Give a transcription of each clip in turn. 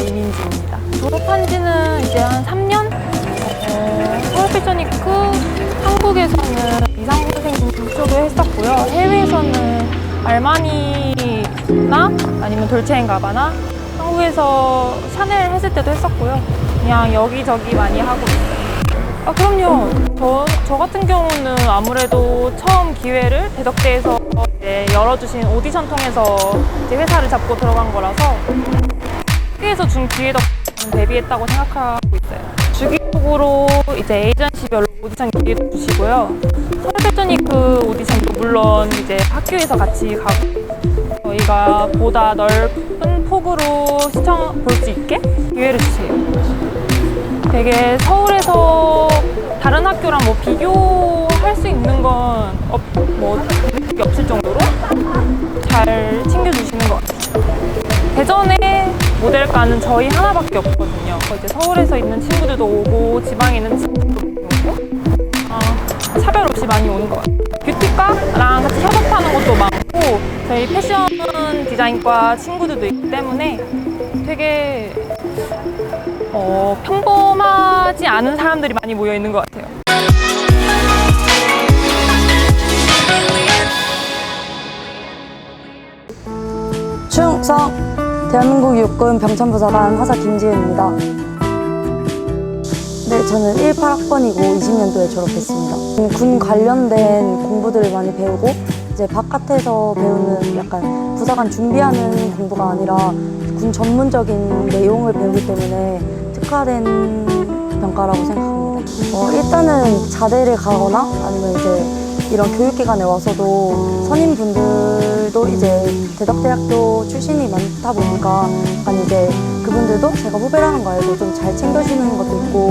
이민지입니다. 졸업한 지는 이제 한 3년? 어, 서울 패션위크 한국에서는 이상공생 쪽을 했었고요. 해외에서는 알마니나 아니면 돌체앤가바나 한국에서 샤넬 했을 때도 했었고요. 그냥 여기저기 많이 하고 있어요. 아, 그럼요. 저, 저 같은 경우는 아무래도 처음 기회를 대덕대에서 열어주신 오디션 통해서 이제 회사를 잡고 들어간 거라서 학교에서 준 기회 덕분에 데뷔했다고 생각하고 있어요. 주기적으로 이제 에이전시별로 오디션 기회도 주시고요. 서울패션이 그 오디션도 물론 이제 학교에서 같이 가고 저희가 보다 넓은 폭으로 시청 볼 수 있게 기회를 주세요. 되게 서울에서 다른 학교랑 뭐 비교할 수 있는 건뭐 없을 정도로 잘 챙겨주시는 것 같아요. 대전에 모델과는 저희 하나밖에 없거든요. 이제 서울에서 있는 친구들도 오고 지방에 있는 친구들도 오고 어, 차별 없이 많이 오는 것 같아요. 뷰티과랑 같이 협업하는 것도 많고 저희 패션 디자인과 친구들도 있기 때문에 되게 어, 평범하지 않은 사람들이 많이 모여 있는 것 같아요. 충성! 대한민국 육군 병천부사관 하사 김지은입니다. 네, 저는 18학번이고 20년도에 졸업했습니다. 군 관련된 공부들을 많이 배우고 이제 바깥에서 배우는 약간 부사관 준비하는 공부가 아니라 군 전문적인 내용을 배우기 때문에 특화된 평가라고 생각합니다. 어, 일단은 자대를 가거나 아니면 이제 이런 교육기관에 와서도 선임분들 도 이제 대덕대학교 출신이 많다 보니까 약간 이제 그분들도 제가 후배라는 거 알고 좀 잘 챙겨주는 것도 있고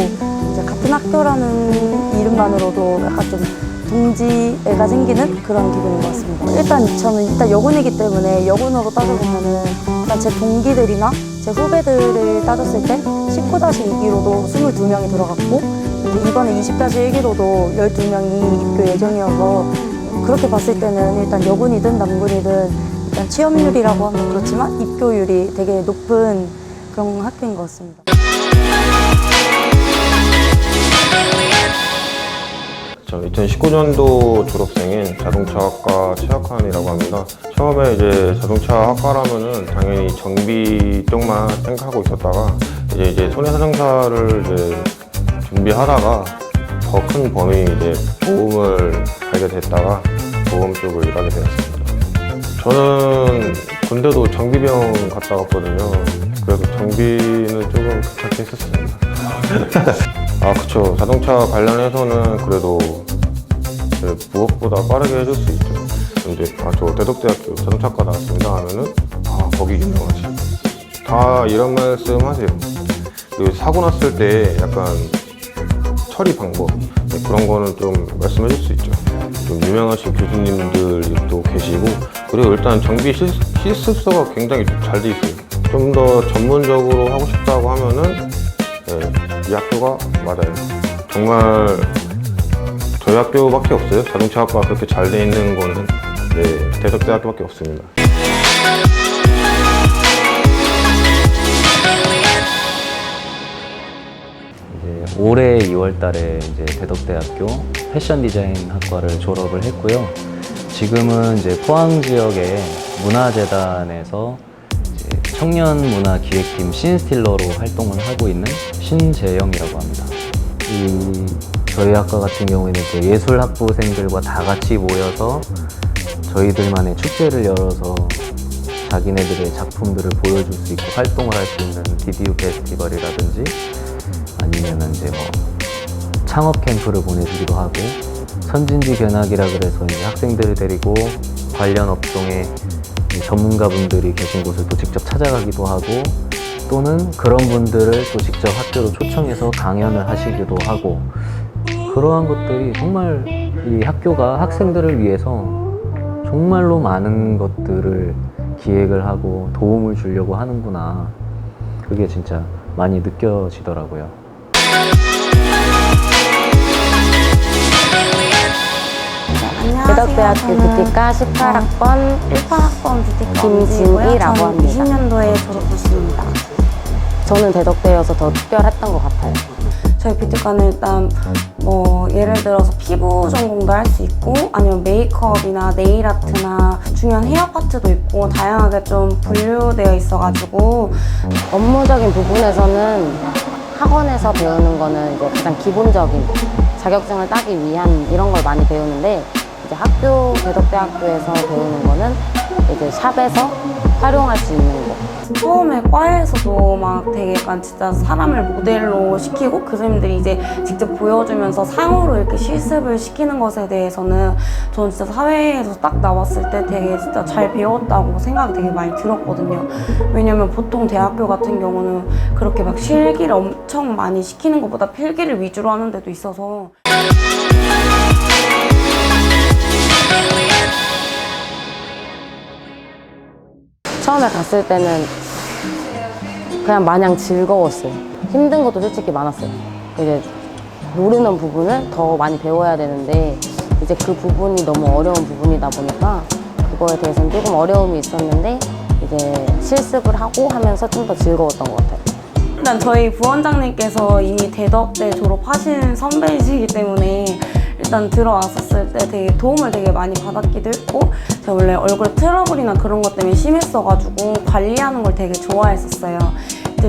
이제 같은 학교라는 이름만으로도 약간 좀 동지애가 생기는 그런 기분인 것 같습니다. 일단 저는 일단 여군이기 때문에 여군으로 따져보면은 일단 제 동기들이나 제 후배들을 따졌을 때 19-2기로도 22명이 들어갔고 이번에 20-1기로도 12명이 입교 예정이어서 그렇게 봤을 때는 일단 여군이든 남군이든 일단 취업률이라고 하면 그렇지만 입교율이 되게 높은 그런 학교인 것 같습니다. 저 2019년도 졸업생인 자동차학과 최학환이라고 합니다. 처음에 이제 자동차 학과라면은 당연히 정비 쪽만 생각하고 있었다가 이제 이제 손해사정사를 이제 준비하다가 더 큰 범위 이제 보험을 알게 됐다가 보험 쪽을 일하게 되었습니다. 저는 군대도 정비병 갔다 왔거든요. 그래서 정비는 조금 귀찮게 했었습니다. 아, 그쵸. 자동차 관련해서는 그래도 네, 무엇보다 빠르게 해줄 수 있죠. 근데, 아, 저 대덕대학교 자동차과 나왔습니다 하면은, 아, 거기 유명하지. 다 이런 말씀 하세요. 그 사고 났을 때 약간 처리 방법, 네, 그런 거는 좀 말씀해 줄 수 있죠. 좀 유명하신 교수님들도 계시고, 그리고 일단 정비 실, 실습서가 굉장히 잘 돼 있어요. 좀 더 전문적으로 하고 싶다고 하면은, 네, 이 학교가 맞아요. 정말 저희 학교밖에 없어요. 자동차학과 그렇게 잘 돼 있는 거는 네, 대덕대학교밖에 없습니다. 올해 2월 달에 이제 대덕대학교 패션 디자인 학과를 졸업을 했고요. 지금은 이제 포항 지역의 문화재단에서 청년 문화 기획팀 신스틸러로 활동을 하고 있는 신재영이라고 합니다. 이 저희 학과 같은 경우에는 이제 예술 학부생들과 다 같이 모여서 저희들만의 축제를 열어서 자기네들의 작품들을 보여줄 수 있고 활동을 할 수 있는 디디우 페스티벌이라든지 아니면 이제 뭐 창업 캠프를 보내주기도 하고 선진지 견학이라 그래서 이제 학생들을 데리고 관련 업종의 이 전문가분들이 계신 곳을 또 직접 찾아가기도 하고 또는 그런 분들을 또 직접 학교로 초청해서 강연을 하시기도 하고 그러한 것들이 정말 이 학교가 학생들을 위해서 정말로 많은 것들을 기획을 하고 도움을 주려고 하는구나. 그게 진짜 많이 느껴지더라고요. 네, 대덕대학교 저는 뷰티과 18학번 18학번 뷰티과 김진희라고 합니다. 20년도에 졸업했습니다. 저는 대덕대여서 더 특별했던 것 같아요. 저희 뷰티과는 일단 뭐 예를 들어서 피부 전공도 할 수 있고 아니면 메이크업이나 네일 아트나 중요한 헤어 파트도 있고 다양하게 좀 분류되어 있어가지고 업무적인 부분에서는 학원에서 배우는 거는 이제 가장 기본적인 자격증을 따기 위한 이런 걸 많이 배우는데 이제 학교 대덕대학교에서 배우는 거는 이제 샵에서 활용할 수 있는 거. 처음에 과에서도 막 되게 약간 진짜 사람을 모델로 시키고 교수님들이 이제 직접 보여주면서 상으로 이렇게 실습을 시키는 것에 대해서는 저는 진짜 사회에서 딱 나왔을 때 되게 진짜 잘 배웠다고 생각이 되게 많이 들었거든요. 왜냐면 보통 대학교 같은 경우는 그렇게 막 실기를 엄청 많이 시키는 것보다 필기를 위주로 하는 데도 있어서 처음에 갔을 때는 그냥 마냥 즐거웠어요. 힘든 것도 솔직히 많았어요. 이제 모르는 부분을 더 많이 배워야 되는데 이제 그 부분이 너무 어려운 부분이다 보니까 그거에 대해서는 조금 어려움이 있었는데 이제 실습을 하고 하면서 좀 더 즐거웠던 것 같아요. 일단 저희 부원장님께서 이미 대덕대 졸업하신 선배이시기 때문에 일단 들어왔었을 때 되게 도움을 되게 많이 받았기도 했고 제가 원래 얼굴 트러블이나 그런 것 때문에 심했어가지고 관리하는 걸 되게 좋아했었어요.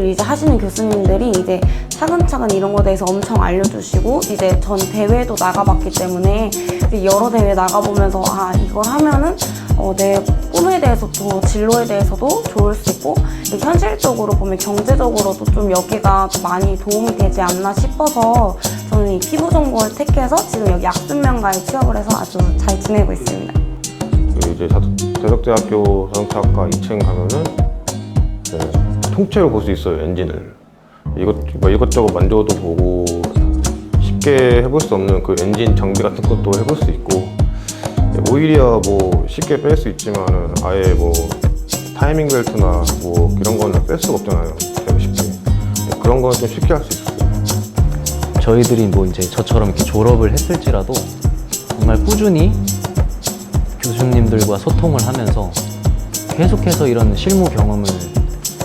이제 하시는 교수님들이 이제 차근차근 이런 거에 대해서 엄청 알려주시고 이제 전 대회도 나가봤기 때문에 여러 대회 나가보면서 아 이걸 하면은 어, 내 꿈에 대해서도 진로에 대해서도 좋을 수 있고 현실적으로 보면 경제적으로도 좀 여기가 좀 많이 도움이 되지 않나 싶어서 저는 이 피부 전공을 택해서 지금 여기 약순명가에 취업을 해서 아주 잘 지내고 있습니다. 그 이제 자- 대덕대학교 자동차학과 2층 가면은 네, 통째로 볼 수 있어요 엔진을 이것 뭐 이것저것 만져도 보고 쉽게 해볼 수 없는 그 엔진 장비 같은 것도 해볼 수 있고 네, 오히려 뭐 쉽게 뺄 수 있지만은 아예 뭐 타이밍 벨트나 뭐 이런 거는 뺄 수가 없잖아요 쉽게 네, 그런 거는 좀 쉽게 할 수 있어요. 저희들이 뭐 이제 저처럼 이렇게 졸업을 했을지라도 정말 꾸준히 교수님들과 소통을 하면서 계속해서 이런 실무 경험을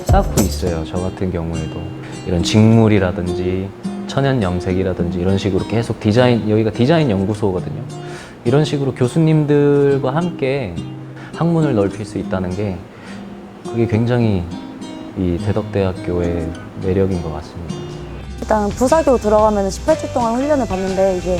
쌓고 있어요. 저 같은 경우에도 이런 직물이라든지 천연 염색이라든지 이런 식으로 계속 디자인 여기가 디자인 연구소거든요. 이런 식으로 교수님들과 함께 학문을 넓힐 수 있다는 게 그게 굉장히 이 대덕대학교의 매력인 것 같습니다. 일단 부사교 들어가면 18주 동안 훈련을 받는데 이제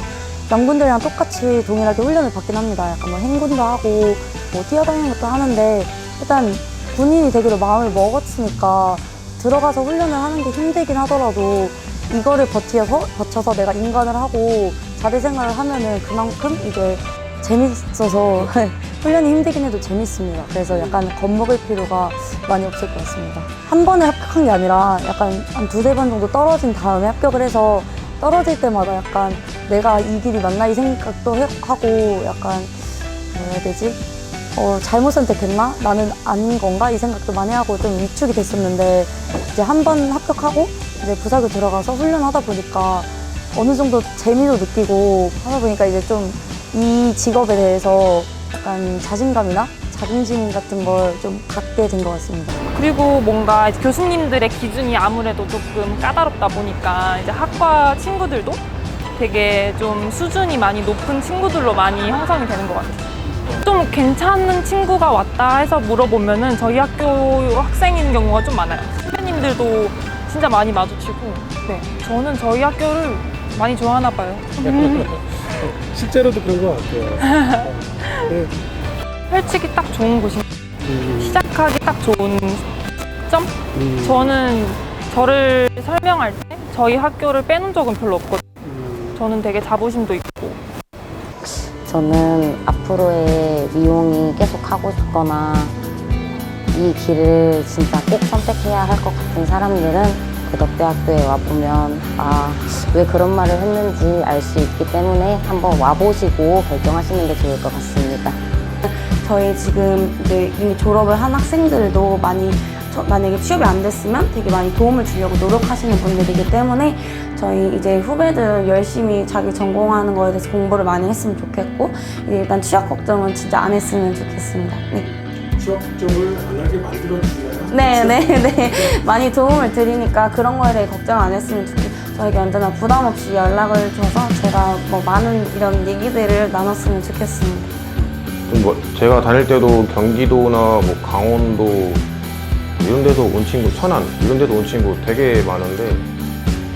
남군들이랑 똑같이 동일하게 훈련을 받긴 합니다. 약간 뭐 행군도 하고 뭐 뛰어다니는 것도 하는데 일단 군인이 되기로 마음을 먹었으니까 들어가서 훈련을 하는 게 힘들긴 하더라도 이거를 버티어서 버텨서 내가 인간을 하고 자대 생활을 하면은 그만큼 이제 재밌어서 훈련이 힘들긴 해도 재밌습니다. 그래서 약간 겁먹을 필요가 많이 없을 것 같습니다. 한 번에 합격한 게 아니라 약간 한 두세 번 정도 떨어진 다음에 합격을 해서 떨어질 때마다 약간 내가 이 길이 맞나 이 생각도 해- 하고 약간 뭐라 해야 되지? 어, 잘못 선택했나? 나는 아닌 건가? 이 생각도 많이 하고 좀 위축이 됐었는데 이제 한 번 합격하고 이제 부사교 들어가서 훈련하다 보니까 어느 정도 재미도 느끼고 하다 보니까 이제 좀 이 직업에 대해서 약간 자신감이나 자긍심 같은 걸 좀 갖게 된 것 같습니다. 그리고 뭔가 교수님들의 기준이 아무래도 조금 까다롭다 보니까 이제 학과 친구들도 되게 좀 수준이 많이 높은 친구들로 많이 형성이 되는 것 같아요. 좀 괜찮은 친구가 왔다 해서 물어보면은 저희 학교 학생인 경우가 좀 많아요. 선배님들도 진짜 많이 마주치고, 네. 저는 저희 학교를 많이 좋아하나 봐요. 실제로도 그런 것 같아요. 네. 펼치기 딱 좋은 곳이 음, 시작하기 딱 좋은 점? 음, 저는 저를 설명할 때 저희 학교를 빼놓은 적은 별로 없거든요. 음. 저는 되게 자부심도 있고 저는 앞으로의 미용이 계속 하고 싶거나 이 길을 진짜 꼭 선택해야 할 것 같은 사람들은 대덕대학교에 와보면 아 왜 그런 말을 했는지 알 수 있기 때문에 한번 와보시고 결정하시는 게 좋을 것 같습니다. 저희 지금 이제 이미 졸업을 한 학생들도 많이 저- 만약에 취업이 안 됐으면 되게 많이 도움을 주려고 노력하시는 분들이기 때문에 저희 이제 후배들 열심히 자기 전공하는 거에 대해서 공부를 많이 했으면 좋겠고 일단 취업 걱정은 진짜 안 했으면 좋겠습니다. 네. 취업 걱정을 만들어주나요? 네, 네, 네. 많이 도움을 드리니까 그런 거에 대해 걱정 안 했으면 좋겠어요. 저에게 언제나 부담 없이 연락을 줘서 제가 뭐 많은 이런 얘기들을 나눴으면 좋겠습니다. 뭐 제가 다닐 때도 경기도나 뭐 강원도 이런 데서 온 친구, 천안 이런 데서 온 친구 되게 많은데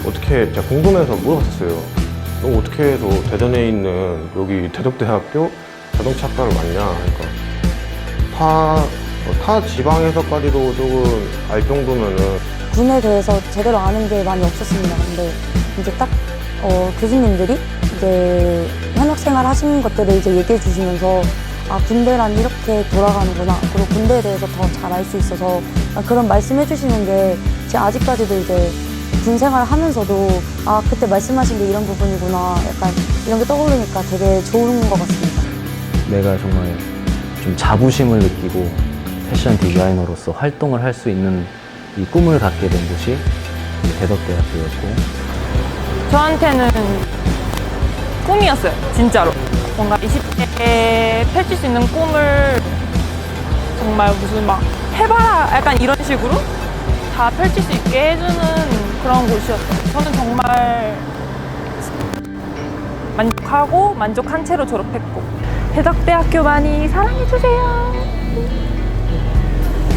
어떻게 제가 궁금해서 물어봤었어요. 너 어떻게 해서 대전에 있는 여기 대덕대학교 자동차과를 왔냐 타, 어, 타 지방에서까지도 조금 알 정도면은 군에 대해서 제대로 아는 게 많이 없었습니다. 근데 이제 딱 어, 교수님들이 이제 현역 생활 하신 것들을 이제 얘기해 주시면서 아 군대란 이렇게 돌아가는구나. 그리고 군대에 대해서 더 잘 알 수 있어서 아, 그런 말씀해 주시는 게 제 아직까지도 이제 군 생활 하면서도 아 그때 말씀하신 게 이런 부분이구나. 약간 이런 게 떠오르니까 되게 좋은 것 같습니다. 내가 정말 좀 자부심을 느끼고 패션 디자이너로서 활동을 할 수 있는 이 꿈을 갖게 된 곳이 이 대덕대학교였고 저한테는 꿈이었어요, 진짜로. 뭔가 20대에 펼칠 수 있는 꿈을 정말 무슨 막 해봐라 약간 이런 식으로 다 펼칠 수 있게 해주는 그런 곳이었어요. 저는 정말 만족하고 만족한 채로 졸업했고 대덕대학교 많이 사랑해주세요.